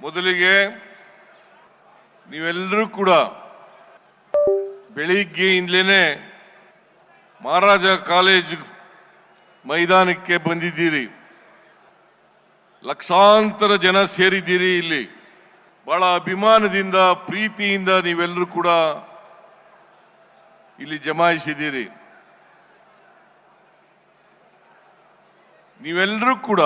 ಮೊದಲಿಗೆ ನೀವೆಲ್ಲರೂ ಕೂಡ ಬೆಳಿಗ್ಗೆಯಿಂದಲೇ ಮಹಾರಾಜ ಕಾಲೇಜ್ ಮೈದಾನಕ್ಕೆ ಬಂದಿದ್ದೀರಿ. ಲಕ್ಷಾಂತರ ಜನ ಸೇರಿದ್ದೀರಿ ಇಲ್ಲಿ. ಬಹಳ ಅಭಿಮಾನದಿಂದ, ಪ್ರೀತಿಯಿಂದ ನೀವೆಲ್ಲರೂ ಕೂಡ ಇಲ್ಲಿ ಜಮಾಯಿಸಿದ್ದೀರಿ. ನೀವೆಲ್ಲರೂ ಕೂಡ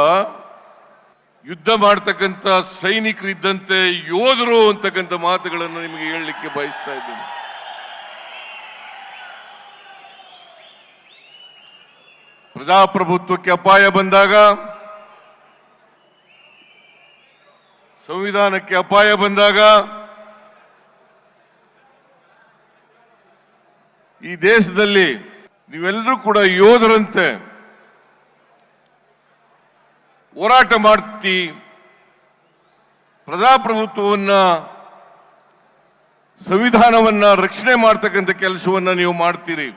ಯುದ್ಧ ಮಾಡ್ತಕ್ಕಂಥ ಸೈನಿಕರಿದ್ದಂತೆ ಯೋಧರು ಅಂತಕ್ಕಂಥ ಮಾತುಗಳನ್ನು ನಿಮಗೆ ಹೇಳಲಿಕ್ಕೆ ಬಯಸ್ತಾ ಇದ್ದೀನಿ. ಪ್ರಜಾಪ್ರಭುತ್ವಕ್ಕೆ ಅಪಾಯ ಬಂದಾಗ, ಸಂವಿಧಾನಕ್ಕೆ ಅಪಾಯ ಬಂದಾಗ, ಈ ದೇಶದಲ್ಲಿ ನೀವೆಲ್ಲರೂ ಕೂಡ ಯೋಧರಂತೆ ಹೋರಾಟ ಮಾಡ್ತಿ. ಪ್ರಜಾಪ್ರಭುತ್ವವನ್ನ, ಸಂವಿಧಾನವನ್ನ ರಕ್ಷಣೆ ಮಾಡ್ತಕ್ಕಂಥ ಕೆಲಸವನ್ನ ನೀವು ಮಾಡ್ತೀರಿ.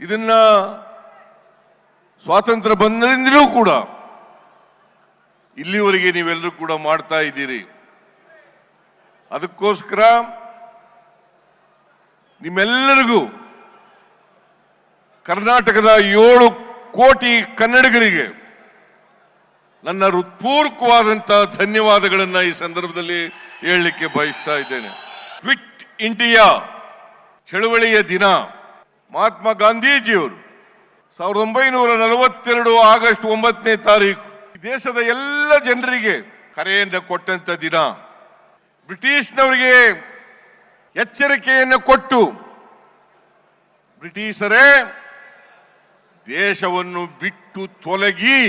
ಇದನ್ನ ಸ್ವಾತಂತ್ರ್ಯ ಬಂದರಿಂದಲೂ ಕೂಡ ಇಲ್ಲಿವರೆಗೆ ನೀವೆಲ್ಲರೂ ಕೂಡ ಮಾಡ್ತಾ ಇದ್ದೀರಿ. ಅದಕ್ಕೋಸ್ಕರ ನಿಮ್ಮೆಲ್ಲರಿಗೂ ಕರ್ನಾಟಕದ ಏಳು ಕೋಟಿ ಕನ್ನಡಿಗರಿಗೆ ನನ್ನ ಹೃತ್ಪೂರ್ವಕವಾದಂತಹ ಧನ್ಯವಾದಗಳನ್ನು ಈ ಸಂದರ್ಭದಲ್ಲಿ ಹೇಳಲಿಕ್ಕೆ ಬಯಸ್ತಾ ಇದ್ದೇನೆ. ಕ್ವಿಟ್ ಇಂಡಿಯಾ ಚಳುವಳಿಯ ದಿನ ಮಹಾತ್ಮ ಗಾಂಧೀಜಿಯವರು ಸಾವಿರದ ಒಂಬೈನೂರ ನಲವತ್ತೆರಡು ಆಗಸ್ಟ್ ಒಂಬತ್ತನೇ ತಾರೀಕು ದೇಶದ ಎಲ್ಲ ಜನರಿಗೆ ಕರೆಯಿಂದ ಕೊಟ್ಟಂತ ದಿನ. ಬ್ರಿಟಿಷ್ನವರಿಗೆ ಎಚ್ಚರಿಕೆಯನ್ನು ಕೊಟ್ಟು ಬ್ರಿಟಿಷರೇ ದೇಶವನ್ನು ಬಿಟ್ಟು ತೊಲಗಿ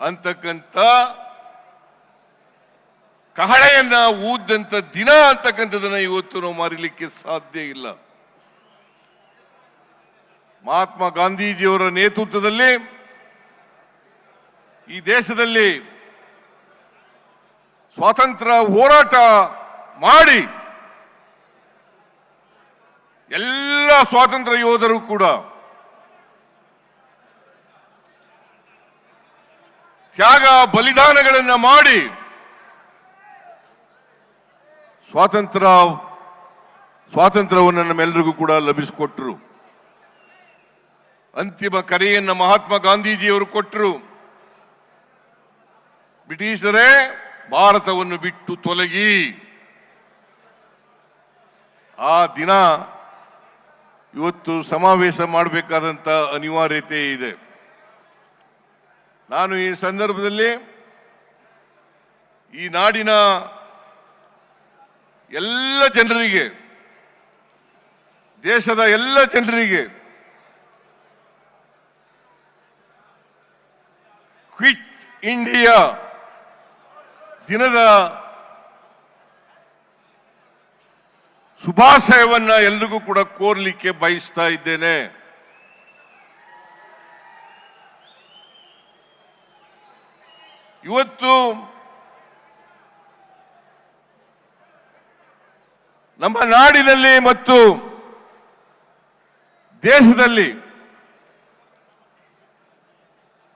ಅಂತಕ್ಕಂಥ ಕಹಳೆಯನ್ನ ಊದ್ದಂತ ದಿನ ಅಂತಕ್ಕಂಥದನ್ನ ಇವತ್ತು ನಾವು ಮರಿಲಿಕ್ಕೆ ಸಾಧ್ಯ ಇಲ್ಲ. ಮಹಾತ್ಮ ಗಾಂಧೀಜಿಯವರ ನೇತೃತ್ವದಲ್ಲಿ ಈ ದೇಶದಲ್ಲಿ ಸ್ವಾತಂತ್ರ್ಯ ಹೋರಾಟ ಮಾಡಿ ಎಲ್ಲ ಸ್ವಾತಂತ್ರ್ಯ ಯೋಧರು ಕೂಡ ತ್ಯಾಗ ಬಲಿದಾನಗಳನ್ನು ಮಾಡಿ ಸ್ವಾತಂತ್ರ್ಯ ಸ್ವಾತಂತ್ರ್ಯವನ್ನು ನಮ್ಮೆಲ್ಲರಿಗೂ ಕೂಡ ಲಭಿಸಿಕೊಟ್ರು. ಅಂತಿಮ ಕರೆಯನ್ನು ಮಹಾತ್ಮ ಗಾಂಧೀಜಿಯವರು ಕೊಟ್ಟರು ಬ್ರಿಟಿಷರೇ ಭಾರತವನ್ನು ಬಿಟ್ಟು ತೊಲಗಿ. ಆ ದಿನ ಇವತ್ತು ಸಮಾವೇಶ ಮಾಡಬೇಕಾದಂತ ಅನಿವಾರ್ಯತೆ ಇದೆ. ನಾನು ಈ ಸಂದರ್ಭದಲ್ಲಿ ಈ ನಾಡಿನ ಎಲ್ಲ ಜನರಿಗೆ, ದೇಶದ ಎಲ್ಲ ಜನರಿಗೆ ಕ್ವಿಟ್ ಇಂಡಿಯಾ ದಿನದ ಶುಭಾಶಯವನ್ನು ಎಲ್ರಿಗೂ ಕೂಡ ಕೋರ್ಲಿಕ್ಕೆ ಬಯಸ್ತಾ ಇದ್ದೇನೆ. ಇವತ್ತು ನಮ್ಮ ನಾಡಿನಲ್ಲಿ ಮತ್ತು ದೇಶದಲ್ಲಿ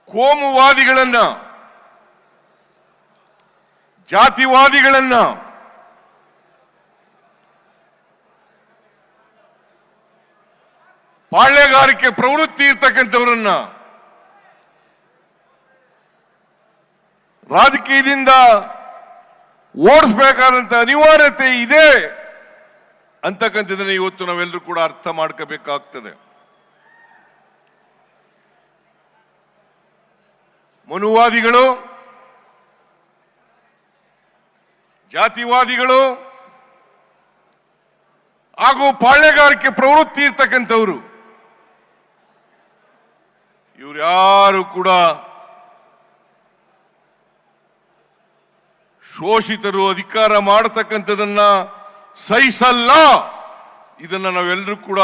ಕೋಮುವಾದಿಗಳನ್ನ ಜಾತಿವಾದಿಗಳನ್ನ ಪಾಳ್ಯಗಾರಿಕೆ ಪ್ರವೃತ್ತಿ ಇರ್ತಕ್ಕಂಥವರನ್ನ ರಾಜಕೀಯದಿಂದ ಓಡಿಸ್ಬೇಕಾದಂತ ಅನಿವಾರ್ಯತೆ ಇದೆ ಅಂತಕ್ಕಂಥದ್ದನ್ನು ಇವತ್ತು ನಾವೆಲ್ಲರೂ ಕೂಡ ಅರ್ಥ ಮಾಡ್ಕೋಬೇಕಾಗ್ತದೆ. ಮನುವಾದಿಗಳು, ಜಾತಿವಾದಿಗಳು ಹಾಗೂ ಪಾಳ್ಯಗಾರಿಕೆ ಪ್ರವೃತ್ತಿ ಇರ್ತಕ್ಕಂಥವ್ರು, ಇವ್ರು ಯಾರು ಕೂಡ ಶೋಷಿತರು ಅಧಿಕಾರ ಮಾಡತಕ್ಕಂಥದನ್ನ ಸಹಿಸಲ್ಲ. ಇದನ್ನ ನಾವೆಲ್ಲರೂ ಕೂಡ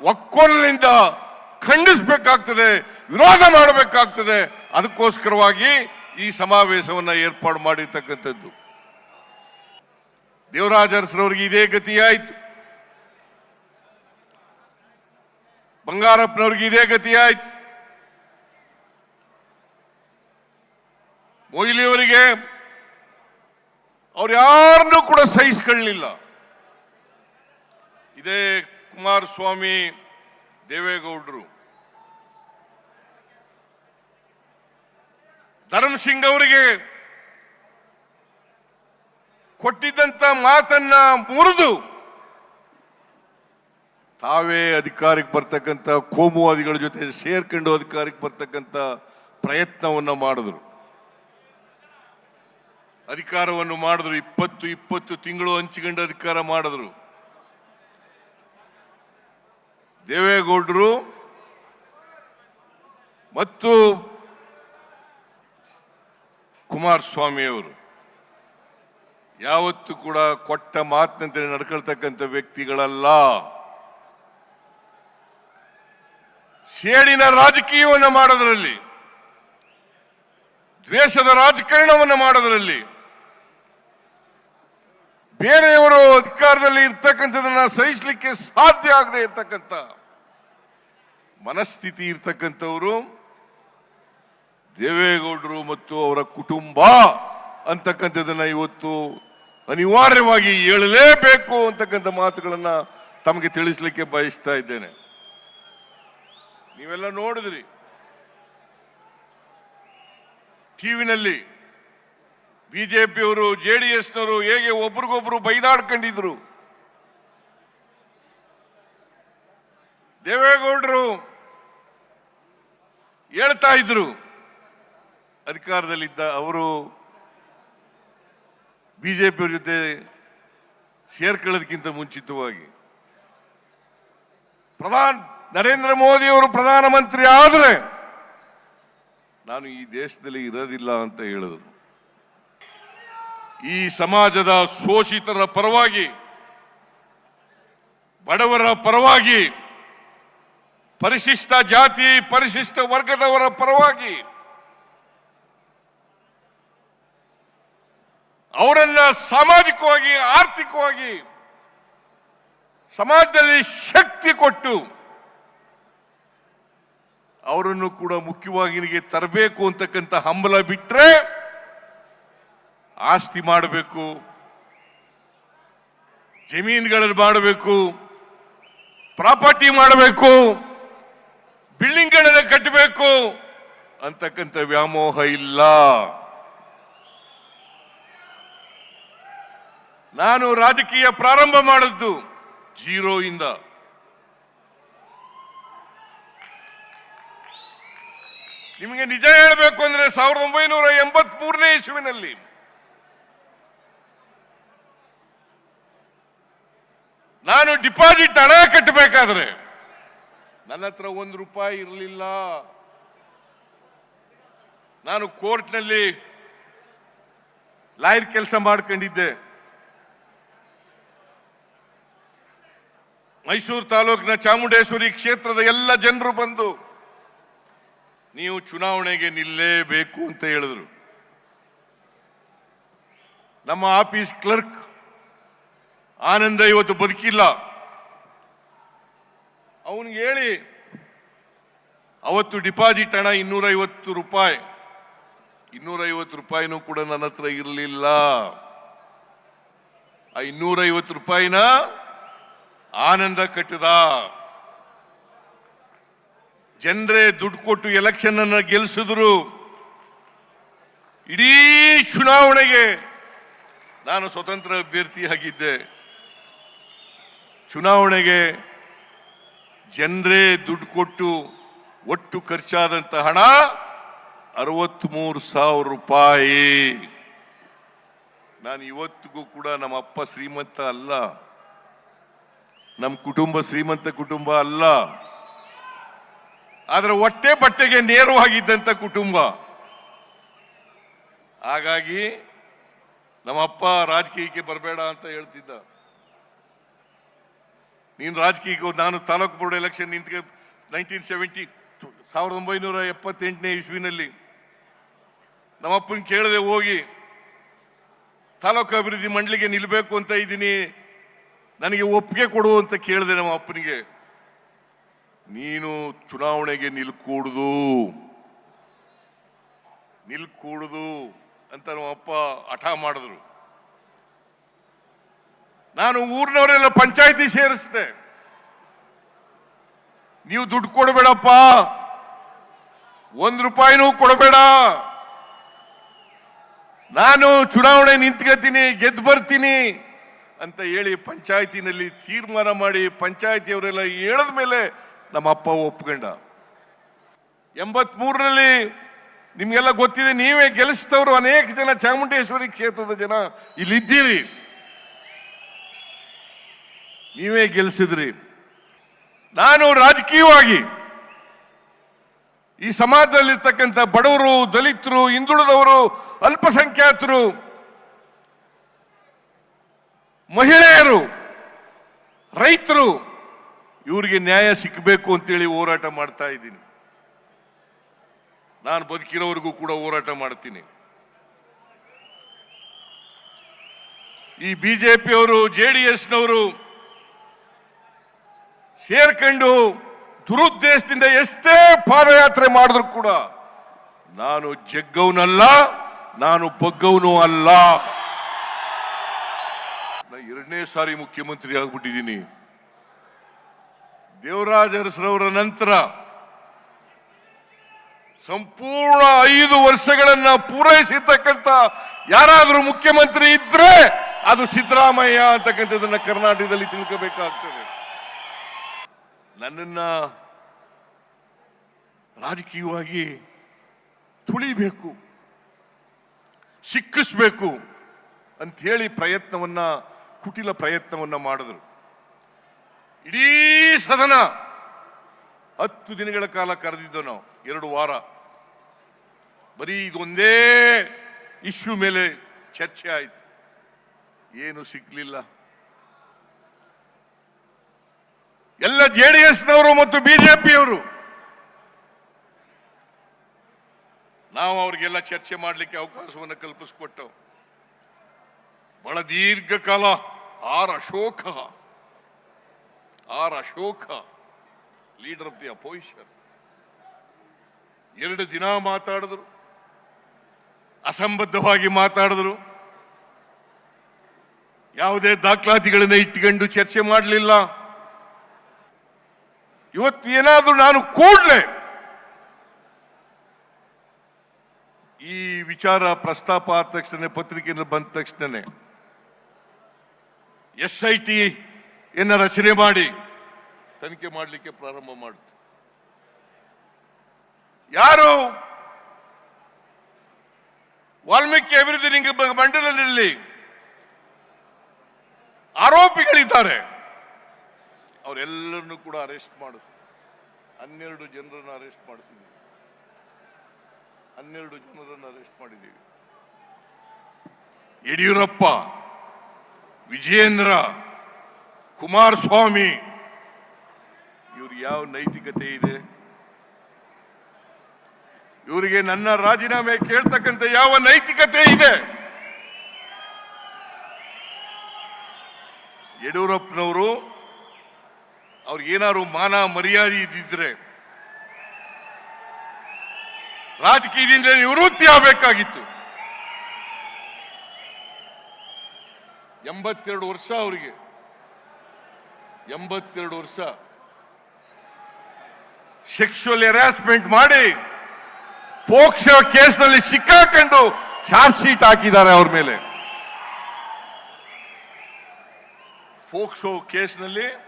ಒಕ್ಕೊಲಿನಿಂದ ಖಂಡಿಸಬೇಕಾಗ್ತದೆ, ವಿರೋಧ ಮಾಡಬೇಕಾಗ್ತದೆ. ಅದಕ್ಕೋಸ್ಕರವಾಗಿ ಈ ಸಮಾವೇಶವನ್ನ ಏರ್ಪಾಡು ಮಾಡಿರ್ತಕ್ಕಂಥದ್ದು. ದೇವರಾಜ ಅರಸರವರಿಗೆ ಇದೇ ಗತಿಯಾಯಿತು. ಬಂಗಾರಪ್ಪನವ್ರಿಗೆ ಇದೇ ಗತಿಯಾಯ್ತು. ಮೊಯ್ಲಿಯವರಿಗೆ ಅವ್ರು ಯಾರನ್ನೂ ಕೂಡ ಸಹಿಸ್ಕೊಳ್ಳಲಿಲ್ಲ ಇದೇ ಕುಮಾರಸ್ವಾಮಿ, ದೇವೇಗೌಡರು. ಧರ್ಮಸಿಂಗ್ ಅವರಿಗೆ ಕೊಟ್ಟಿದ್ದಂತ ಮಾತನ್ನ ಮುರಿದು ತಾವೇ ಅಧಿಕಾರಕ್ಕೆ ಬರ್ತಕ್ಕಂಥ ಕೋಮುವಾದಿಗಳ ಜೊತೆ ಸೇರ್ಕೊಂಡು ಅಧಿಕಾರಕ್ಕೆ ಬರ್ತಕ್ಕಂಥ ಪ್ರಯತ್ನವನ್ನು ಮಾಡಿದ್ರು. ಅಧಿಕಾರವನ್ನು ಮಾಡಿದ್ರು. ಇಪ್ಪತ್ತು ಇಪ್ಪತ್ತು ತಿಂಗಳು ಹಂಚಿಕೊಂಡು ಅಧಿಕಾರ ಮಾಡಿದ್ರು. ದೇವೇಗೌಡರು ಮತ್ತು ಕುಮಾರಸ್ವಾಮಿ ಅವರು ಯಾವತ್ತು ಕೂಡ ಕೊಟ್ಟ ಮಾತಿನಂತೆ ನಡ್ಕೊಳ್ತಕ್ಕಂಥ ವ್ಯಕ್ತಿಗಳಲ್ಲ. ಸೇಡಿನ ರಾಜಕೀಯವನ್ನು ಮಾಡೋದರಲ್ಲಿ, ದ್ವೇಷದ ರಾಜಕಾರಣವನ್ನು ಮಾಡೋದರಲ್ಲಿ ಬೇರೆಯವರು ಅಧಿಕಾರದಲ್ಲಿ ಇರ್ತಕ್ಕಂಥದನ್ನ ಸಹಿಸಲಿಕ್ಕೆ ಸಾಧ್ಯ ಆಗದೆ ಇರ್ತಕ್ಕಂಥ ಮನಸ್ಥಿತಿ ಇರ್ತಕ್ಕಂಥವರು ದೇವೇಗೌಡರು ಮತ್ತು ಅವರ ಕುಟುಂಬ ಅಂತಕ್ಕಂಥದನ್ನ ಇವತ್ತು ಅನಿವಾರ್ಯವಾಗಿ ಹೇಳಲೇಬೇಕು ಅಂತಕ್ಕಂಥ ಮಾತುಗಳನ್ನ ತಮಗೆ ತಿಳಿಸ್ಲಿಕ್ಕೆ ಬಯಸ್ತಾ ಇದ್ದೇನೆ. ನೀವೆಲ್ಲ ನೋಡಿದ್ರಿ. ಟಿವಿನಲ್ಲಿ ಬಿಜೆಪಿಯವರು ಜೆ ಡಿ ಎಸ್ನವರು ಹೇಗೆ ಒಬ್ರಿಗೊಬ್ರು ಬೈದಾಡ್ಕೊಂಡಿದ್ರು? ದೇವೇಗೌಡರು ಹೇಳ್ತಾ ಇದ್ರು. ಅಧಿಕಾರದಲ್ಲಿದ್ದ ಅವರು ಬಿಜೆಪಿಯವ್ರ ಜೊತೆ ಸೇರ್ಕೊಳ್ಳೋದಕ್ಕಿಂತ ಮುಂಚಿತವಾಗಿ. ಪ್ರಧಾನ ನರೇಂದ್ರ ಮೋದಿ ಅವರು ಪ್ರಧಾನಮಂತ್ರಿ ಆದರೆ ನಾನು ಈ ದೇಶದಲ್ಲಿ ಇರೋದಿಲ್ಲ ಅಂತ ಹೇಳಿದರು. ಈ ಸಮಾಜದ ಶೋಷಿತರ ಪರವಾಗಿ, ಬಡವರ ಪರವಾಗಿ, ಪರಿಶಿಷ್ಟ ಜಾತಿ, ಪರಿಶಿಷ್ಟ ವರ್ಗದವರ ಪರವಾಗಿ ಅವರನ್ನ ಸಾಮಾಜಿಕವಾಗಿ, ಆರ್ಥಿಕವಾಗಿ ಸಮಾಜದಲ್ಲಿ ಶಕ್ತಿ ಕೊಟ್ಟು ಅವರನ್ನು ಕೂಡ ಮುಖ್ಯವಾಹಿನಿಗೆ ತರಬೇಕು ಅಂತಕ್ಕಂಥ ಹಂಬಲ ಬಿಟ್ರೆ ಆಸ್ತಿ ಮಾಡಬೇಕು, ಜಮೀನುಗಳಲ್ಲಿ ಮಾಡಬೇಕು, ಪ್ರಾಪರ್ಟಿ ಮಾಡಬೇಕು ಬಿಲ್ಡಿಂಗ್ಗಳನ್ನ ಕಟ್ಟಬೇಕು, ಅಂತಕ್ಕಂಥ ವ್ಯಾಮೋಹ ಇಲ್ಲ. ನಾನು ರಾಜಕೀಯ ಪ್ರಾರಂಭ ಮಾಡಿದ್ದು ಜೀರೋ ಇಂದ. ನಿಮಗೆ ನಿಜ ಹೇಳಬೇಕು ಅಂದ್ರೆ ಸಾವಿರದ ಒಂಬೈನೂರ ಎಂಬತ್ ಮೂರನೇ ಇಸುವಿನಲ್ಲಿ ನಾನು ಡಿಪಾಸಿಟ್ ಹಣ ಕಟ್ಟಬೇಕಾದ್ರೆ ನನ್ನ ಹತ್ರ ಒಂದು ರೂಪಾಯಿ ಇರಲಿಲ್ಲ. ನಾನು ಕೋರ್ಟ್ನಲ್ಲಿ ಲಾಯರ್ ಕೆಲಸ ಮಾಡ್ಕೊಂಡಿದ್ದೆ. ಮೈಸೂರು ತಾಲೂಕಿನ ಚಾಮುಂಡೇಶ್ವರಿ ಕ್ಷೇತ್ರದ ಎಲ್ಲ ಜನರು ಬಂದು, ನೀವು ಚುನಾವಣೆಗೆ ನಿಲ್ಲೇಬೇಕು ಅಂತ ಹೇಳಿದ್ರು. ನಮ್ಮ ಆಫೀಸ್ ಕ್ಲರ್ಕ್ ಆನಂದ ಇವತ್ತು ಬದುಕಿಲ್ಲ. ಅವನಿಗೆ ಹೇಳಿ, ಅವತ್ತು ಡಿಪಾಸಿಟ್ ಹಣ ಇನ್ನೂರೈವತ್ತು ರೂಪಾಯಿ. ಇನ್ನೂರೈವತ್ತು ರೂಪಾಯಿನೂ ಕೂಡ ನನ್ನ ಹತ್ರ ಇರಲಿಲ್ಲ. ಆ ಇನ್ನೂರೈವತ್ತು ರೂಪಾಯಿನ ಆನಂದ ಕಟ್ಟಿದ. ಜನರೇ ದುಡ್ಡು ಕೊಟ್ಟು ಎಲೆಕ್ಷನ್ ಅನ್ನ ಗೆಲ್ಲಿಸಿದ್ರು ಇಡೀ ಚುನಾವಣೆಗೆ ನಾನು ಸ್ವತಂತ್ರ ಅಭ್ಯರ್ಥಿಯಾಗಿದ್ದೆ ಚುನಾವಣೆಗೆ ಜನರೇ ದುಡ್ಡು ಕೊಟ್ಟು ಒಟ್ಟು ಖರ್ಚಾದಂತ ಹಣ ಅರವತ್ಮೂರು ಸಾವಿರ ರೂಪಾಯಿ. ನಾನು ಇವತ್ತಿಗೂ ಕೂಡ ನಮ್ಮ ಅಪ್ಪ ಶ್ರೀಮಂತ ಅಲ್ಲ. ನಮ್ಮ ಕುಟುಂಬ ಶ್ರೀಮಂತ ಕುಟುಂಬ ಅಲ್ಲ. ಆದ್ರೆ ಹೊಟ್ಟೆ ಬಟ್ಟೆಗೆ ನೇರವಾಗಿದ್ದಂತ ಕುಟುಂಬ. ಹಾಗಾಗಿ ನಮ್ಮಪ್ಪ ರಾಜಕೀಯಕ್ಕೆ ಬರಬೇಡ ಅಂತ ಹೇಳ್ತಿದ್ದ. ನೀನು ರಾಜಕೀಯ ನಾನು ತಾಲೂಕು ಬೋರ್ಡ್ ಎಲೆಕ್ಷನ್ ನಿಂತ ನೈನ್ಟೀನ್ ಸೆವೆಂಟಿ ಸಾವಿರದ ಒಂಬೈನೂರ ಎಪ್ಪತ್ತೆಂಟನೇ ಇಸ್ವಿನಲ್ಲಿ ನಮ್ಮಪ್ಪನ ಕೇಳದೆ ಹೋಗಿ, ತಾಲೂಕು ಅಭಿವೃದ್ಧಿ ಮಂಡಳಿಗೆ ನಿಲ್ಲಬೇಕು ಅಂತ ಇದ್ದೀನಿ, ನನಗೆ ಒಪ್ಪಿಗೆ ಕೊಡು ಅಂತ ಕೇಳಿದೆ ನಮ್ಮ ಅಪ್ಪನಿಗೆ ನೀನು ಚುನಾವಣೆಗೆ ನಿಲ್ಕೂಡುದು. ನಿಲ್ಕೂಡುದು ಅಂತ ನಮ್ಮ ಅಪ್ಪ ಹಠ ಮಾಡಿದ್ರು. ನಾನು ಊರಿನವರೆಲ್ಲ ಪಂಚಾಯತಿ ಸೇರಿಸಿದೆ ನೀವು ದುಡ್ಡು ಕೊಡಬೇಡಪ್ಪ. ಒಂದ್ ರೂಪಾಯಿನೂ ಕೊಡಬೇಡ. ನಾನು ಚುನಾವಣೆ ನಿಂತ್ಕೋತೀನಿ ಗೆದ್ದು ಬರ್ತೀನಿ ಅಂತ ಹೇಳಿ ಪಂಚಾಯತಿನಲ್ಲಿ ತೀರ್ಮಾನ ಮಾಡಿ ಪಂಚಾಯತಿಯವರೆಲ್ಲ ಹೇಳದ ಮೇಲೆ ನಮ್ಮ ಅಪ್ಪ ಒಪ್ಕೊಂಡ. ಎಂಬತ್ ಮೂರರಲ್ಲಿ ನಿಮ್ಗೆಲ್ಲ ಗೊತ್ತಿದೆ, ನೀವೇ ಗೆಲ್ಲಿಸಿದವರು ಅನೇಕ ಜನ ಚಾಮುಂಡೇಶ್ವರಿ ಕ್ಷೇತ್ರದ ಜನ ಇಲ್ಲಿದ್ದೀರಿ. ನೀವೇ ಗೆಲ್ಲಿಸಿದ್ರಿ ನಾನು ರಾಜಕೀಯವಾಗಿ ಈ ಸಮಾಜದಲ್ಲಿರ್ತಕ್ಕಂಥ ಬಡವರು, ದಲಿತರು, ಹಿಂದುಳಿದವರು, ಅಲ್ಪಸಂಖ್ಯಾತರು, ಮಹಿಳೆಯರು, ರೈತರು, ಇವರಿಗೆ ನ್ಯಾಯ ಸಿಕ್ಕಬೇಕು ಅಂತೇಳಿ ಹೋರಾಟ ಮಾಡ್ತಾ ಇದ್ದೀನಿ. ನಾನು ಬದುಕಿರೋವರೆಗೂ ಕೂಡ ಹೋರಾಟ ಮಾಡ್ತೀನಿ. ಈ ಬಿಜೆಪಿಯವರು, ಜೆ ಡಿ ಎಸ್ನವರು ಸೇರ್ಕೊಂಡು ದುರುದ್ದೇಶದಿಂದ ಎಷ್ಟೇ ಪಾದಯಾತ್ರೆ ಮಾಡಿದ್ರು ಕೂಡ ನಾನು ಜಗ್ಗವನಲ್ಲ, ನಾನು ಬಗ್ಗವನು ಅಲ್ಲ. ಎರಡನೇ ಸಾರಿ ಮುಖ್ಯಮಂತ್ರಿ ಆಗ್ಬಿಟ್ಟಿದ್ದೀನಿ. ದೇವರಾಜ ಅರಸರವರ ನಂತರ ಸಂಪೂರ್ಣ ಐದು ವರ್ಷಗಳನ್ನ ಪೂರೈಸಿರ್ತಕ್ಕಂಥ ಯಾರಾದರೂ ಮುಖ್ಯಮಂತ್ರಿ ಇದ್ರೆ ಅದು ಸಿದ್ದರಾಮಯ್ಯ ಅಂತಕ್ಕಂಥದ್ದನ್ನ ಕರ್ನಾಟಕದಲ್ಲಿ ತಿಳ್ಕೋಬೇಕಾಗ್ತದೆ. ನನ್ನನ್ನ ರಾಜಕೀಯವಾಗಿ ತುಳಿಬೇಕು, ಸಿಕ್ಕಿಸ್ಬೇಕು ಅಂತ ಹೇಳಿ ಪ್ರಯತ್ನವನ್ನ, ಕುಟಿಲ ಪ್ರಯತ್ನವನ್ನ ಮಾಡಿದ್ರು. ಇಡೀ ಸದನ ಹತ್ತು ದಿನಗಳ ಕಾಲ ಕರೆದಿದ್ದು ನಾವು, ಎರಡು ವಾರ. ಬರೀ ಇದೊಂದೇ ಇಶ್ಯೂ ಮೇಲೆ ಚರ್ಚೆ ಆಯ್ತು. ಏನು ಸಿಗ್ಲಿಲ್ಲ. ಎಲ್ಲ ಜೆ ಡಿ ಎಸ್ನವರು ಮತ್ತು ಬಿಜೆಪಿಯವರು ನಾವು ಅವರಿಗೆಲ್ಲ ಚರ್ಚೆ ಮಾಡಲಿಕ್ಕೆ ಅವಕಾಶವನ್ನು ಕಲ್ಪಿಸಿಕೊಟ್ಟವು. ಬಹಳ ದೀರ್ಘಕಾಲ R Ashoka R Ashoka, leader of the opposition. ಎರಡು ದಿನ ಮಾತಾಡಿದ್ರು, ಅಸಂಬದ್ಧವಾಗಿ ಮಾತಾಡಿದ್ರು. ಯಾವುದೇ ದಾಖಲಾತಿಗಳನ್ನ ಇಟ್ಕೊಂಡು ಚರ್ಚೆ ಮಾಡಲಿಲ್ಲ. ಇವತ್ತು ಏನಾದರೂ ನಾನು ಕೂಡಲೇ ಈ ವಿಚಾರ ಪ್ರಸ್ತಾಪ ಆದ ತಕ್ಷಣ ಪತ್ರಿಕೆಯಲ್ಲಿ ಬಂದ ತಕ್ಷಣ ಎಸ್ ಐ ಟಿ ಎನ್ನ ರಚನೆ ಮಾಡಿ ತನಿಖೆ ಮಾಡಲಿಕ್ಕೆ ಪ್ರಾರಂಭ ಮಾಡಿತು. ಯಾರು ವಾಲ್ಮೀಕಿ ಅಭಿವೃದ್ಧಿ ನಿಗಮ ಮಂಡಲದಲ್ಲಿ ಆರೋಪಿಗಳಿದ್ದಾರೆ ಅವರೆಲ್ಲರನ್ನು ಕೂಡ ಅರೆಸ್ಟ್ ಮಾಡಿಸ್. ಹನ್ನೆರಡು ಜನರನ್ನು ಅರೆಸ್ಟ್ ಮಾಡಿಸಿದ್ದೀವಿ. ಹನ್ನೆರಡು ಜನರನ್ನು ಅರೆಸ್ಟ್ ಮಾಡಿದ್ದೀವಿ. ಯಡಿಯೂರಪ್ಪ, ವಿಜಯೇಂದ್ರ, ಕುಮಾರಸ್ವಾಮಿ ಇವ್ರಿಗೆ ಯಾವ ನೈತಿಕತೆ ಇದೆ? ಇವರಿಗೆ ನನ್ನ ರಾಜೀನಾಮೆ ಕೇಳ್ತಕ್ಕಂಥ ಯಾವ ನೈತಿಕತೆ ಇದೆ? ಯಡಿಯೂರಪ್ಪನವರು ಅವ್ರಿಗೇನಾದ್ರು ಮಾನ ಮರ್ಯಾದೆ ಇದ್ದಿದ್ರೆ ರಾಜಕೀಯದಿಂದ ನಿವೃತ್ತಿ ಆಗಬೇಕಾಗಿತ್ತು. ಎಂಬತ್ತೆರಡು ವರ್ಷ ಅವರಿಗೆ. ಎಂಬತ್ತೆರಡು ವರ್ಷ. ಸೆಕ್ಷುವಲ್ ಹೆರಾಸ್ಮೆಂಟ್ ಮಾಡಿ ಪೋಕ್ಷ ಕೇಸ್ನಲ್ಲಿ ಸಿಕ್ಕಾಕೊಂಡು ಚಾರ್ಜ್ ಶೀಟ್ ಹಾಕಿದ್ದಾರೆ ಅವ್ರ ಮೇಲೆ. ಪೋಕ್ಸೋ ಕೇಸ್ನಲ್ಲಿ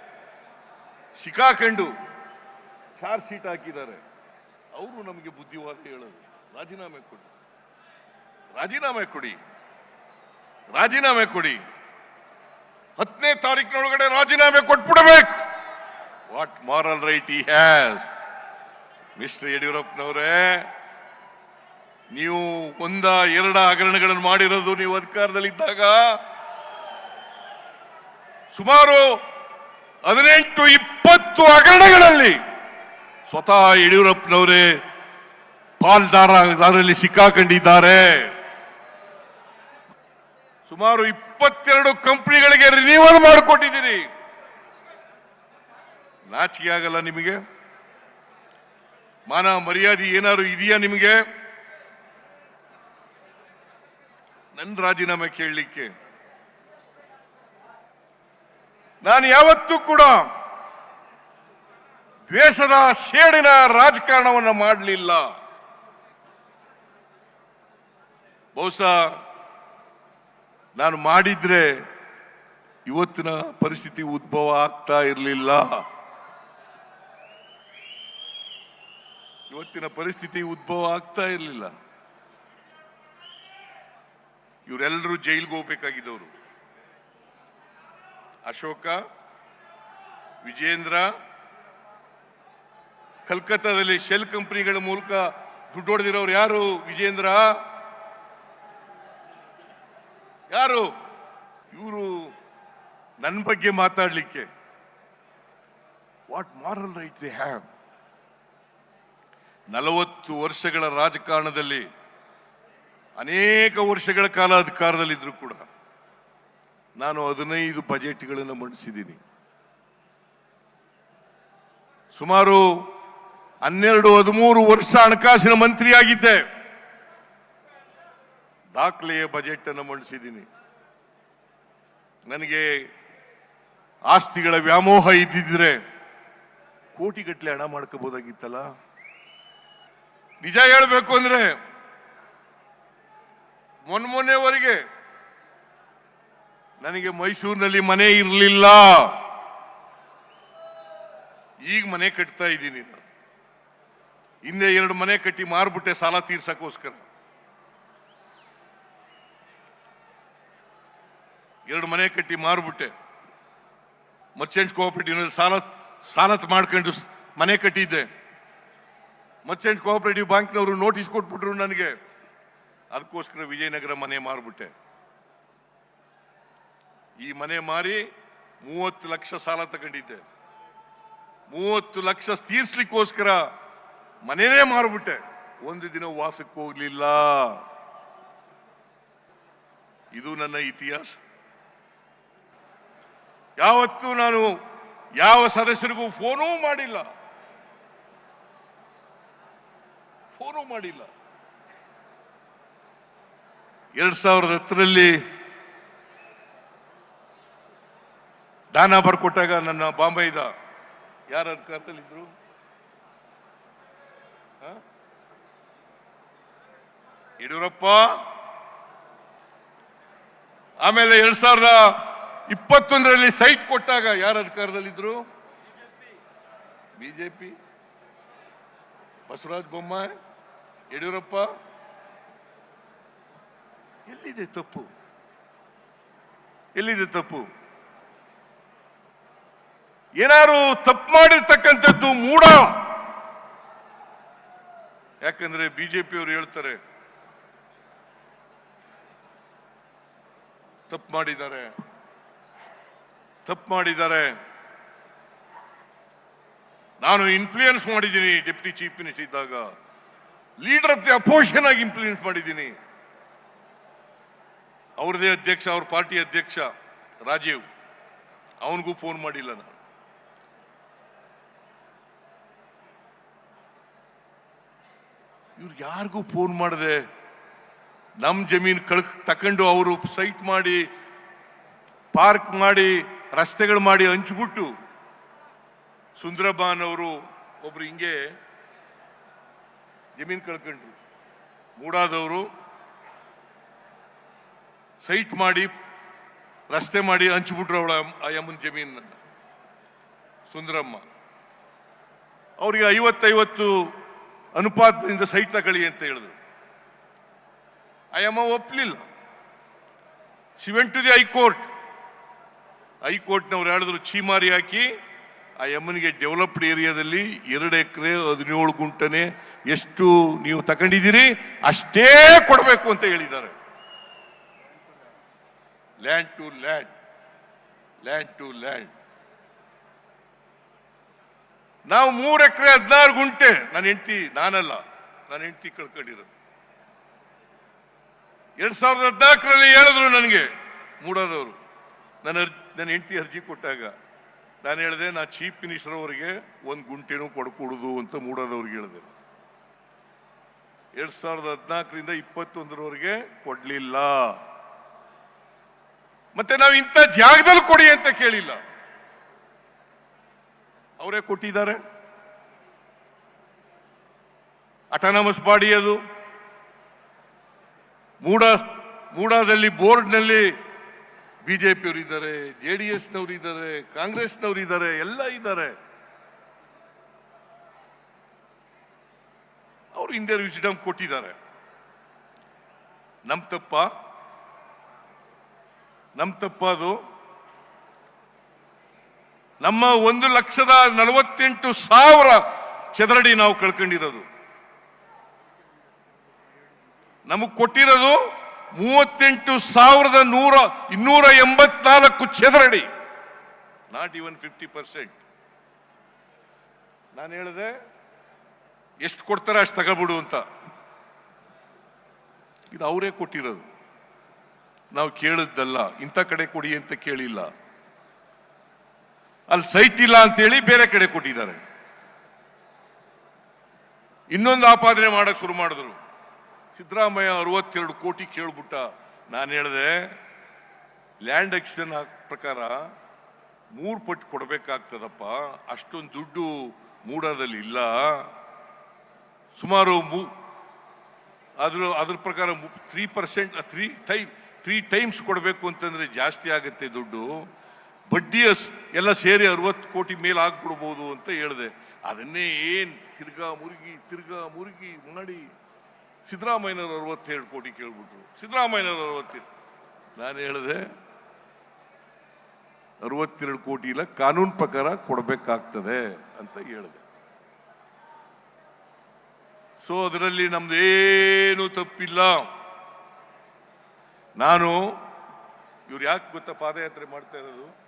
ಸಿಕ್ಕಾಕೊಂಡು ಚಾರ್ಜ್ ಶೀಟ್ ಹಾಕಿದ್ದಾರೆ. ಅವರು ನಮಗೆ ಬುದ್ಧಿವಾದ ಹೇಳೋದು. ರಾಜೀನಾಮೆ ಕೊಡಿ. ರಾಜೀನಾಮೆ ಕೊಡಿ. ರಾಜೀನಾಮೆ ಕೊಡಿ. ಹತ್ತನೇ ತಾರೀಕಿನೊಳಗಡೆ ರಾಜೀನಾಮೆ ಕೊಟ್ಬಿಡಬೇಕು. What moral right he has Mr ಯಡಿಯೂರಪ್ಪನವರೇ, ನೀವು ಒಂದ ಎರಡ ಹಗರಣಗಳನ್ನು ಮಾಡಿರೋದು ನೀವು ಅಧಿಕಾರದಲ್ಲಿದ್ದಾಗ ಸುಮಾರು ಹದಿನೆಂಟು ಇಪ್ಪತ್ತು ಹಗರಣಗಳಲ್ಲಿ ಸ್ವತಃ ಯಡಿಯೂರಪ್ಪನವರೇ ಪಾಲ್ದಾರದಲ್ಲಿ ಸಿಕ್ಕಾಕೊಂಡಿದ್ದಾರೆ. ಸುಮಾರು ಇಪ್ಪತ್ತೆರಡು ಕಂಪನಿಗಳಿಗೆ ರಿನ್ಯೂವಲ್ ಮಾಡಿಕೊಟ್ಟಿದ್ದೀರಿ. ನಾಚಿಕೆ ಆಗಲ್ಲ ನಿಮಗೆ? ಮಾನ ಮರ್ಯಾದೆ ಏನಾದ್ರು ಇದೆಯಾ ನಿಮಗೆ? ನನ್ನ ರಾಜೀನಾಮೆ ಕೇಳಲಿಕ್ಕೆ. ನಾನು ಯಾವತ್ತೂ ಕೂಡ ದ್ವೇಷದ ಸೇಡಿನ ರಾಜಕಾರಣವನ್ನು ಮಾಡಲಿಲ್ಲ. ಬಹುಶಃ ನಾನು ಮಾಡಿದ್ರೆ ಇವತ್ತಿನ ಪರಿಸ್ಥಿತಿ ಉದ್ಭವ ಆಗ್ತಾ ಇರಲಿಲ್ಲ. ಇವತ್ತಿನ ಪರಿಸ್ಥಿತಿ ಉದ್ಭವ ಆಗ್ತಾ ಇರಲಿಲ್ಲ. ಇವರೆಲ್ಲರೂ ಜೈಲಿಗೆ ಹೋಗ್ಬೇಕಾಗಿದ್ದವರು ಅಶೋಕ, ವಿಜೇಂದ್ರ, ಕಲ್ಕತ್ತಾದಲ್ಲಿ ಶೆಲ್ ಕಂಪನಿಗಳ ಮೂಲಕ ದುಡ್ಡು ಹೊಡೆದಿರೋರು ಯಾರು? ವಿಜೇಂದ್ರ? ಯಾರು? ಇವರು ನನ್ನ ಬಗ್ಗೆ ಮಾತಾಡಲಿಕ್ಕೆ. What moral right they have ನಲವತ್ತು ವರ್ಷಗಳ ರಾಜಕಾರಣದಲ್ಲಿ, ಅನೇಕ ವರ್ಷಗಳ ಕಾಲ ಅಧಿಕಾರದಲ್ಲಿದ್ದರೂ ಕೂಡ ನಾನು ಹದಿನೈದು ಬಜೆಟ್ಗಳನ್ನು ಮಂಡಿಸಿದ್ದೀನಿ. ಸುಮಾರು ಹನ್ನೆರಡು, ಹದಿಮೂರು ವರ್ಷ ಹಣಕಾಸಿನ ಮಂತ್ರಿಯಾಗಿದ್ದೆ. ದಾಖಲೆಯ ಬಜೆಟ್ ಅನ್ನು ಮಂಡಿಸಿದ್ದೀನಿ. ನನಗೆ ಆಸ್ತಿಗಳ ವ್ಯಾಮೋಹ ಇದ್ದಿದ್ರೆ ಕೋಟಿಗಟ್ಟಲೆ ಹಣ ಮಾಡ್ಕೋಬಹುದಾಗಿತ್ತಲ್ಲ ನಿಜ ಹೇಳಬೇಕು ಅಂದ್ರೆ ಮೊನ್ನೆ ಮೊನ್ನೆವರೆಗೆ ನನಗೆ ಮೈಸೂರಿನಲ್ಲಿ ಮನೆ ಇರಲಿಲ್ಲ. ಈಗ ಮನೆ ಕಟ್ತಾ ಇದ್ದೀನಿ ನಾನು. ಹಿಂದೆ ಎರಡು ಮನೆ ಕಟ್ಟಿ ಮಾರ್ಬಿಟ್ಟೆ ಸಾಲ ತೀರ್ಸಕ್ಕೋಸ್ಕರ. ಎರಡು ಮನೆ ಕಟ್ಟಿ ಮಾರ್ಬಿಟ್ಟೆ. ಮರ್ಚೆಂಟ್ ಕೋಆಪರೇಟಿವ್ ಸಾಲ ಸಾಲ ಮಾಡ್ಕೊಂಡು ಮನೆ ಕಟ್ಟಿದ್ದೆ. ಮರ್ಚೆಂಟ್ ಕೋಆಪರೇಟಿವ್ ಬ್ಯಾಂಕ್ನವರು ನೋಟಿಸ್ ಕೊಟ್ಬಿಟ್ರು ನನಗೆ. ಅದಕ್ಕೋಸ್ಕರ ವಿಜಯನಗರ ಮನೆ ಮಾರ್ಬಿಟ್ಟೆ. ಈ ಮನೆ ಮಾರಿ ಮೂವತ್ತು ಲಕ್ಷ ಸಾಲ ತಗೊಂಡಿದ್ದೆ. ಮೂವತ್ತು ಲಕ್ಷ ತೀರ್ಸ್ಲಿಕ್ಕೋಸ್ಕರ ಮನೆನೇ ಮಾರ್ಬಿಟ್ಟೆ. ಒಂದು ದಿನ ವಾಸಕ್ಕೆ ಹೋಗ್ಲಿಲ್ಲ. ಇದು ನನ್ನ ಇತಿಹಾಸ. ಯಾವತ್ತೂ ನಾನು ಯಾವ ಸದಸ್ಯರಿಗೂ ಫೋನೂ ಮಾಡಿಲ್ಲ. ಫೋನೂ ಮಾಡಿಲ್ಲ. ಎರಡ್ ಸಾವಿರದ ಹತ್ತರಲ್ಲಿ ದಾನ ಬರ್ಕೊಟ್ಟಾಗ ನನ್ನ ಬಾಂಬೈದ ಯಾರ ಅಧಿಕಾರದಲ್ಲಿದ್ದರು? ಯಡಿಯೂರಪ್ಪ? ಆಮೇಲೆ ಎರಡ್ ಸಾವಿರದ ಇಪ್ಪತ್ತೊಂದರಲ್ಲಿ ಸೈಟ್ ಕೊಟ್ಟಾಗ ಯಾರ ಅಧಿಕಾರದಲ್ಲಿದ್ರು? ಬಿಜೆಪಿ. ಬಸವರಾಜ ಬೊಮ್ಮಾಯಿ, ಯಡಿಯೂರಪ್ಪ. ಎಲ್ಲಿದೆ ತಪ್ಪು? ಎಲ್ಲಿದೆ ತಪ್ಪು? ಏನಾರು ತಪ್ಪು ಮಾಡಿರ್ತಕ್ಕಂಥದ್ದು ಮೂಢ ಯಾಕಂದ್ರೆ ಬಿಜೆಪಿಯವರು ಹೇಳ್ತಾರೆ, ತಪ್ಪು ಮಾಡಿದ್ದಾರೆ ತಪ್ಪು ಮಾಡಿದ್ದಾರೆ. ನಾನು ಇನ್ಫ್ಲೂಯೆನ್ಸ್ ಮಾಡಿದ್ದೀನಿ ಡೆಪ್ಟಿ ಚೀಫ್ ಮಿನಿಸ್ಟರ್ ಇದ್ದಾಗ. ಲೀಡರ್ ಆಫ್ ದಿ ಅಪೋಸಿಷನ್ ಆಗಿ ಇನ್ಫ್ಲೂಯೆನ್ಸ್ ಮಾಡಿದ್ದೀನಿ. ಅವ್ರದೇ ಅಧ್ಯಕ್ಷ, ಅವ್ರ ಪಾರ್ಟಿ ಅಧ್ಯಕ್ಷ ರಾಜೀವ್. ಅವನಿಗೂ ಫೋನ್ ಮಾಡಿಲ್ಲ ನಾನು. ಇವ್ರು ಯಾರಿಗೂ ಫೋನ್ ಮಾಡದೆ ನಮ್ ಜಮೀನ್ ಕಳ್ ತಕೊಂಡು ಅವರು ಸೈಟ್ ಮಾಡಿ ಪಾರ್ಕ್ ಮಾಡಿ, ರಸ್ತೆಗಳು ಮಾಡಿ ಹಂಚ್ಬಿಟ್ಟು ಸುಂದರಬಾನ್ ಅವರು ಒಬ್ರು ಹಿಂಗೆ ಜಮೀನ್ ಕಳ್ಕೊಂಡ್ರು. ಮೂಡಾದವರು ಸೈಟ್ ಮಾಡಿ, ರಸ್ತೆ ಮಾಡಿ ಹಂಚ್ಬಿಟ್ರು ಅವಳ ಅಯ್ಯಮ್ಮನ ಜಮೀನನ್ನ. ಸುಂದರಮ್ಮ. ಅವರಿಗೆ ಐವತ್ತೈವತ್ತು ಅನುಪಾತದಿಂದ ಸಹಿತ ತಗೊಳ್ಳಿ ಅಂತ ಹೇಳಿದ್ರು. ಅಯ್ಯಮ್ಮ ಒಪ್ಪಲಿಲ್ಲ she went to the high court ಹೈಕೋರ್ಟ್ನವ್ರು ಹೇಳಿದ್ರು ಚೀಮಾರಿ ಹಾಕಿ, ಆ ಯಮ್ಮನಿಗೆ ಡೆವಲಪ್ಡ್ ಏರಿಯಾದಲ್ಲಿ ಎರಡು ಎಕರೆ ಹದಿನೇಳು ಗುಂಟನೆ ಎಷ್ಟು ನೀವು ತಗೊಂಡಿದ್ದೀರಿ ಅಷ್ಟೇ ಕೊಡಬೇಕು ಅಂತ ಹೇಳಿದ್ದಾರೆ. Land to land land to land ನಾವು ಮೂರು ಎಕರೆ ಹದಿನಾರು ಗುಂಟೆ, ನನ್ನ ಹೆಂಡತಿ, ನಾನಲ್ಲ, ನನ್ನ ಹೆಂಡತಿ ಕಳ್ಕೊಂಡಿರೋದು. ಎರಡ್ ಸಾವಿರದ ಹದಿನಾಲ್ಕರಲ್ಲಿ ಹೇಳಿದ್ರು ನನಗೆ, ಮೂಡೋದವರು. ನನ್ನ ಅರ್ಜಿ ನನ್ನ ಹೆಂಡತಿ ಅರ್ಜಿ ಕೊಟ್ಟಾಗ, ನಾನು ಹೇಳಿದೆ, ನಾ ಚೀಫ್ ಮಿನಿಸ್ಟರ್ ಅವರಿಗೆ ಒಂದು ಗುಂಟೆನೂ ಕೊಡ್ಕೊಡುದು ಅಂತ ಮೂಡೋದವ್ರಿಗೆ ಹೇಳಿದೆ. ಎರಡ್ ಸಾವಿರದ ಹದಿನಾಲ್ಕರಿಂದ ಇಪ್ಪತ್ತೊಂದರವರೆಗೆ ಕೊಡಲಿಲ್ಲ. ಮತ್ತೆ ನಾವು ಇಂಥ ಜಾಗದಲ್ಲಿ ಕೊಡಿ ಅಂತ ಕೇಳಿಲ್ಲ. ಅವರೇ ಕೊಟ್ಟಿದ್ದಾರೆ. ಅಟಾನಮಸ್ ಬಾಡಿ ಅದು. ಮೂಡ, ಮೂಡಾದಲ್ಲಿ ಬೋರ್ಡ್ನಲ್ಲಿ ಬಿಜೆಪಿಯವರು ಇದ್ದಾರೆ ಜೆ ಡಿ ಎಸ್ನವರು ಇದ್ದಾರೆ ಕಾಂಗ್ರೆಸ್ನವರು ಇದ್ದಾರೆ ಎಲ್ಲ ಇದ್ದಾರೆ. ಅವರು ಇಂಡಿಯನ್ ವಿಸಿಡಮ್ ಕೊಟ್ಟಿದ್ದಾರೆ. ನಮ್ ತಪ್ಪ ನಮ್ ತಪ್ಪ ಅದು. ನಮ್ಮ ಒಂದು ಲಕ್ಷದ ನಲವತ್ತೆಂಟು ಸಾವಿರ ಚದರಡಿ ನಾವು ಕಳ್ಕೊಂಡಿರೋದು. ನಮಗ್ ಕೊಟ್ಟಿರೋದು ಮೂವತ್ತೆಂಟು ಸಾವಿರದ ನೂರ, ಇನ್ನೂರ ಎಂಬತ್ನಾಲ್ಕು ಚದರಡಿ. ನಾಟ್ ಇವನ್ ಫಿಫ್ಟಿ ಪರ್ಸೆಂಟ್ ನಾನು ಹೇಳಿದೆ, ಎಷ್ಟು ಕೊಡ್ತಾರೆ ಅಷ್ಟು ತಗೊಬಿಡು ಅಂತ. ಇದು ಅವರೇ ಕೊಟ್ಟಿರೋದು. ನಾವು ಕೇಳಿದ್ದಲ್ಲ, ಇಂಥ ಕಡೆ ಕೊಡಿ ಅಂತ ಕೇಳಿಲ್ಲ. ಅಲ್ಲಿ ಸೈಟ್ ಇಲ್ಲ ಅಂತೇಳಿ ಬೇರೆ ಕಡೆ ಕೊಟ್ಟಿದ್ದಾರೆ. ಇನ್ನೊಂದು ಆಪಾದನೆ ಮಾಡಕ್ಕೆ ಶುರು ಮಾಡಿದ್ರು. ಸಿದ್ದರಾಮಯ್ಯ ಅರವತ್ತೆರಡು ಕೋಟಿ ಕೇಳ್ಬಿಟ್ಟ. ನಾನು ಹೇಳಿದೆ ಲ್ಯಾಂಡ್ ಎಕ್ಸ್ಚೇಂಜ್ ಪ್ರಕಾರ ಮೂರು ಪಟ್ಟು ಕೊಡಬೇಕಾಗ್ತದಪ್ಪ. ಅಷ್ಟೊಂದು ದುಡ್ಡು ಮೂಡದಲ್ಲಿ ಇಲ್ಲ. ಸುಮಾರು ಮೂ, ಅದ್ರ ಅದ್ರ ಪ್ರಕಾರ three percent three time three times ಕೊಡಬೇಕು ಅಂತಂದರೆ ಜಾಸ್ತಿ ಆಗುತ್ತೆ ದುಡ್ಡು. ಬಡ್ಡಿ ಅಸ್- ಎಲ್ಲ ಸೇರಿ ಅರವತ್ತು ಕೋಟಿ ಮೇಲೆ ಆಗ್ಬಿಡ್ಬೋದು ಅಂತ ಹೇಳಿದೆ. ಅದನ್ನೇ ಏನು ತಿರ್ಗಾ ಮುರುಗಿ ತಿರ್ಗಾ ಮುರುಗಿ, ಮುನ್ನಡಿ. ಸಿದ್ದರಾಮಯ್ಯನವರು ಅರವತ್ತೇಳು ಕೋಟಿ ಕೇಳ್ಬಿಟ್ರು. ಸಿದ್ದರಾಮಯ್ಯನವರು ಅರವತ್ತೇಳು ನಾನು ಹೇಳಿದೆ, ಅರವತ್ತೆರಡು ಕೋಟಿ ಇಲ್ಲ, ಕಾನೂನು ಪ್ರಕಾರ ಕೊಡಬೇಕಾಗ್ತದೆ ಅಂತ ಹೇಳಿದೆ. ಸೊ ಅದರಲ್ಲಿ ನಮ್ದೇನು ತಪ್ಪಿಲ್ಲ. ನಾನು, ಇವ್ರು ಯಾಕೆ ಗೊತ್ತಾ ಪಾದಯಾತ್ರೆ ಮಾಡ್ತಾ ಇರೋದು?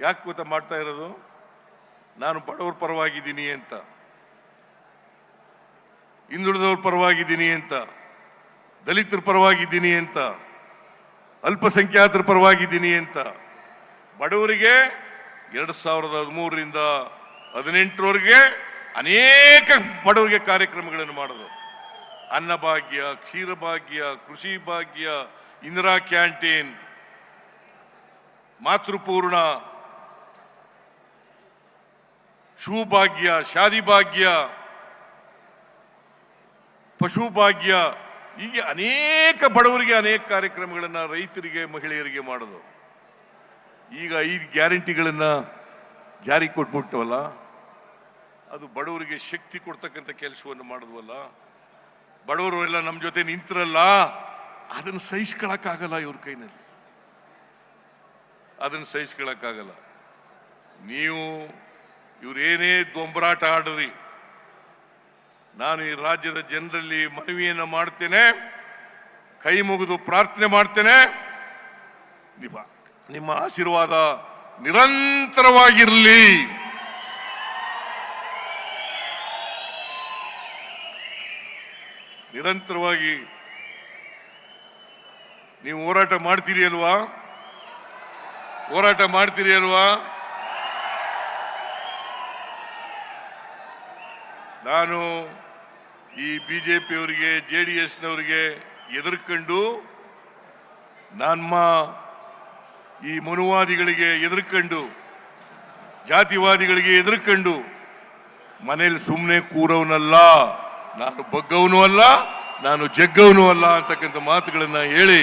ಯಾಕೆ ಕೂತ ಮಾಡ್ತಾ ಇರೋದು? ನಾನು ಬಡವ್ರ ಪರವಾಗಿದ್ದೀನಿ ಅಂತ. ಹಿಂದುಳಿದವ್ರ ಪರವಾಗಿದ್ದೀನಿ ಅಂತ. ದಲಿತರ ಪರವಾಗಿದ್ದೀನಿ ಅಂತ. ಅಲ್ಪಸಂಖ್ಯಾತರ ಪರವಾಗಿದ್ದೀನಿ ಅಂತ. ಬಡವರಿಗೆ ಎರಡು ಸಾವಿರದ ಹದಿಮೂರರಿಂದ ಹದಿನೆಂಟರವರೆಗೆ ಅನೇಕ ಬಡವರಿಗೆ ಕಾರ್ಯಕ್ರಮಗಳನ್ನು ಮಾಡೋದು. ಅನ್ನಭಾಗ್ಯ ಕ್ಷೀರಭಾಗ್ಯ ಕೃಷಿ ಭಾಗ್ಯ, ಇಂದಿರಾ ಕ್ಯಾಂಟೀನ್, ಮಾತೃಪೂರ್ಣ ಶೂಭಾಗ್ಯ, ಶಾದಿಭಾಗ್ಯ, ಪಶುಭಾಗ್ಯ ಪಶು ಭಾಗ್ಯ ಹೀಗೆ ಅನೇಕ ಬಡವರಿಗೆ ಅನೇಕ ಕಾರ್ಯಕ್ರಮಗಳನ್ನು ರೈತರಿಗೆ, ಮಹಿಳೆಯರಿಗೆ ಮಾಡೋದು. ಈಗ ಐದು ಗ್ಯಾರಂಟಿಗಳನ್ನು ಜಾರಿ ಕೊಟ್ಬಿಟ್ಟವಲ್ಲ, ಅದು ಬಡವರಿಗೆ ಶಕ್ತಿ ಕೊಡ್ತಕ್ಕಂಥ ಕೆಲಸವನ್ನು ಮಾಡಿದ್ವಲ್ಲ ಬಡವರು ಎಲ್ಲ ನಮ್ಮ ಜೊತೆ ನಿಂತಿರಲ್ಲ, ಅದನ್ನು ಸಹಿಸ್ಕೊಳಕ್ಕಾಗಲ್ಲ ಇವ್ರ ಕೈನಲ್ಲಿ. ಅದನ್ನು ಸಹಿಸ್ಕೊಳಕ್ಕಾಗಲ್ಲ ನೀವು ಇವ್ರೇನೇ ದೊಂಬರಾಟ ಆಡ್ರಿ. ನಾನು ಈ ರಾಜ್ಯದ ಜನರಲ್ಲಿ ಮನವಿಯನ್ನು ಮಾಡ್ತೇನೆ, ಕೈ ಮುಗಿದು ಪ್ರಾರ್ಥನೆ ಮಾಡ್ತೇನೆ. ನಿಮ್ಮ ನಿಮ್ಮ ಆಶೀರ್ವಾದ ನಿರಂತರವಾಗಿರಲಿ. ನಿರಂತರವಾಗಿ ನೀವು ಹೋರಾಟ ಮಾಡ್ತೀರಿ ಅಲ್ವಾ? ಹೋರಾಟ ಮಾಡ್ತೀರಿ ಅಲ್ವಾ? ನಾನು ಈ ಬಿ ಜೆ ಡಿ ಎಸ್ನವರಿಗೆ ಎದುರ್ಕೊಂಡು ನಮ್ಮ ಈ ಮನುವಾದಿಗಳಿಗೆ ಎದುರ್ಕೊಂಡು, ಜಾತಿವಾದಿಗಳಿಗೆ ಎದುರ್ಕೊಂಡು, ಮನೇಲಿ ಸುಮ್ಮನೆ ಕೂರವನಲ್ಲ, ನಾನು ಬಗ್ಗವನು ಅಲ್ಲ, ನಾನು ಜಗ್ಗವನು ಅಲ್ಲ ಅಂತಕ್ಕಂಥ ಮಾತುಗಳನ್ನು ಹೇಳಿ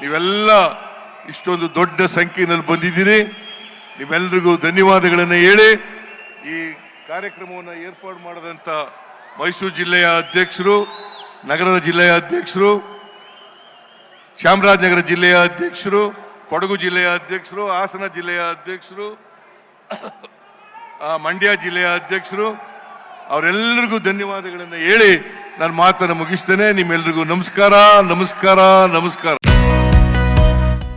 ನೀವೆಲ್ಲ ಇಷ್ಟೊಂದು ದೊಡ್ಡ ಸಂಖ್ಯೆಯಲ್ಲಿ ಬಂದಿದ್ದೀರಿ. ನಿಮ್ಮೆಲ್ರಿಗೂ ಧನ್ಯವಾದಗಳನ್ನು ಹೇಳಿ ಈ ಕಾರ್ಯಕ್ರಮವನ್ನು ಏರ್ಪಾಡು ಮಾಡಿದಂಥ ಮೈಸೂರು ಜಿಲ್ಲೆಯ ಅಧ್ಯಕ್ಷರು, ನಗರದ ಜಿಲ್ಲೆಯ ಅಧ್ಯಕ್ಷರು, ಚಾಮರಾಜನಗರ ಜಿಲ್ಲೆಯ ಅಧ್ಯಕ್ಷರು, ಕೊಡಗು ಜಿಲ್ಲೆಯ ಅಧ್ಯಕ್ಷರು, ಹಾಸನ ಜಿಲ್ಲೆಯ ಅಧ್ಯಕ್ಷರು ಮಂಡ್ಯ ಜಿಲ್ಲೆಯ ಅಧ್ಯಕ್ಷರು, ಅವರೆಲ್ಲರಿಗೂ ಧನ್ಯವಾದಗಳನ್ನು ಹೇಳಿ ನಾನು ಮಾತನ್ನು ಮುಗಿಸ್ತೇನೆ. ನಿಮ್ಮೆಲ್ರಿಗೂ ನಮಸ್ಕಾರ ನಮಸ್ಕಾರ ನಮಸ್ಕಾರ.